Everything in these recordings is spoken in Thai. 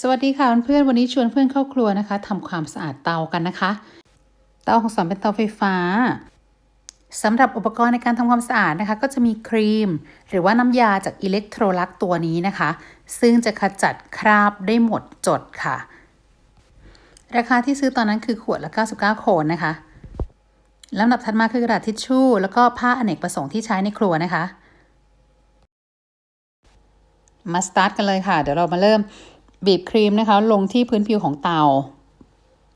สวัสดีค่ะเพื่อนๆวันนี้ชวนเพื่อนเข้าครัวนะคะทำความสะอาดเตากันนะคะ เตาของสอนเป็นเตาไฟฟ้าสำหรับอุปกรณ์ในการทำความสะอาดนะคะ ก็จะมีครีม หรือว่าน้ำยาจากอิเล็กโทรลักตัวนี้นะคะ ซึ่งจะขจัดคราบได้หมดจดค่ะ ราคาที่ซื้อตอนนั้นคือขวดละ 99 โคนนะคะลำดับถัดมาคือกระดาษทิชชู่ แล้วก็ผ้าอเนกประสงค์ที่ใช้ในครัวนะคะ มาสตาร์ทกันเลยค่ะ เดี๋ยวเรามาเริ่ม บีบครีมนะคะ ลงที่พื้นผิวของเตา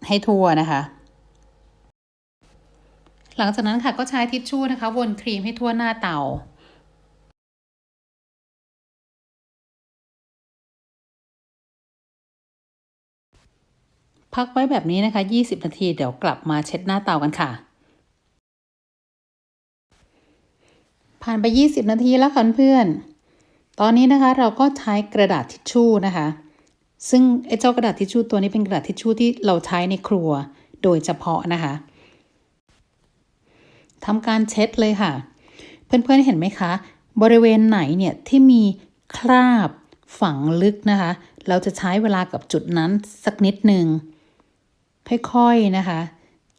ให้ทั่วนะคะ หลังจากนั้นค่ะก็ใช้ทิชชู่นะคะ วนครีมให้ทั่วหน้าเตาพักไว้แบบนี้นะคะ 20 นาที เดี๋ยวกลับมาเช็ดหน้าเตากันค่ะ ผ่านไป 20 นาทีแล้วค่ะเพื่อน ตอนนี้นะคะเราก็ใช้กระดาษทิชชู่นะคะ ซึ่งไอ้เจ้ากระดาษทิชชู่ตัวนี้เป็นกระดาษทิชชู่ที่เราใช้ในครัวโดยเฉพาะนะคะทำการเช็ดเลยค่ะ เพื่อนๆเห็นไหมคะ บริเวณไหนเนี่ยที่มีคราบฝังลึกนะคะ เราจะใช้เวลากับจุดนั้นสักนิดหนึ่งค่อยๆนะคะ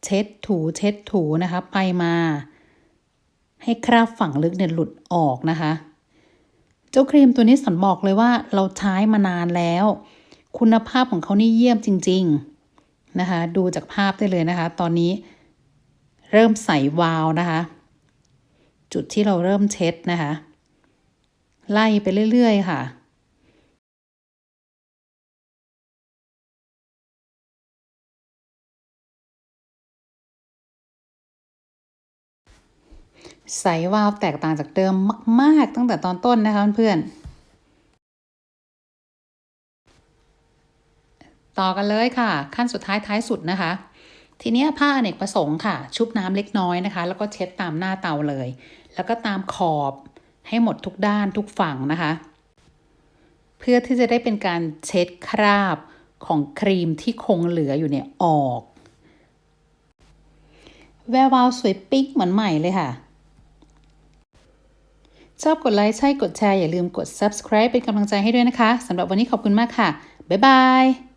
เช็ดถูเช็ดถูนะคะ ไปมา ให้คราบฝังลึกเนี่ยหลุดออกนะคะ เจ้าครีมตัวนี้สันบอกเลยว่าเราใช้มานานแล้ว คุณภาพของเขานี่เยี่ยมจริง ๆ นะคะ ดูจากภาพได้เลยนะคะ ตอนนี้เริ่มใส่วาวนะคะ จุดที่เราเริ่มเช็ดนะคะ ไล่ไปเรื่อย ๆ ค่ะใส่วาวแตกต่างจากเดิมมาก ๆ ตั้งแต่ตอนต้นนะคะเพื่อนๆ ต่อกันเลยค่ะ ขั้นสุดท้ายท้ายสุดนะคะ ทีนี้ผ้าอเนกประสงค์ค่ะ ชุบน้ำเล็กน้อยนะคะ แล้วก็เช็ดตามหน้าเตาเลย แล้วก็ตามขอบให้หมดทุกด้านทุกฝั่งนะคะ เพื่อที่จะได้เป็นการเช็ดคราบของครีมที่คงเหลืออยู่เนี่ยออก แวววาวสวยปิ๊กเหมือนใหม่เลยค่ะชอบกดไลค์ใช่กดแชร์ อย่าลืมกด subscribe เป็นกำลังใจให้ด้วยนะคะ สำหรับวันนี้ขอบคุณมากค่ะ บ๊ายบาย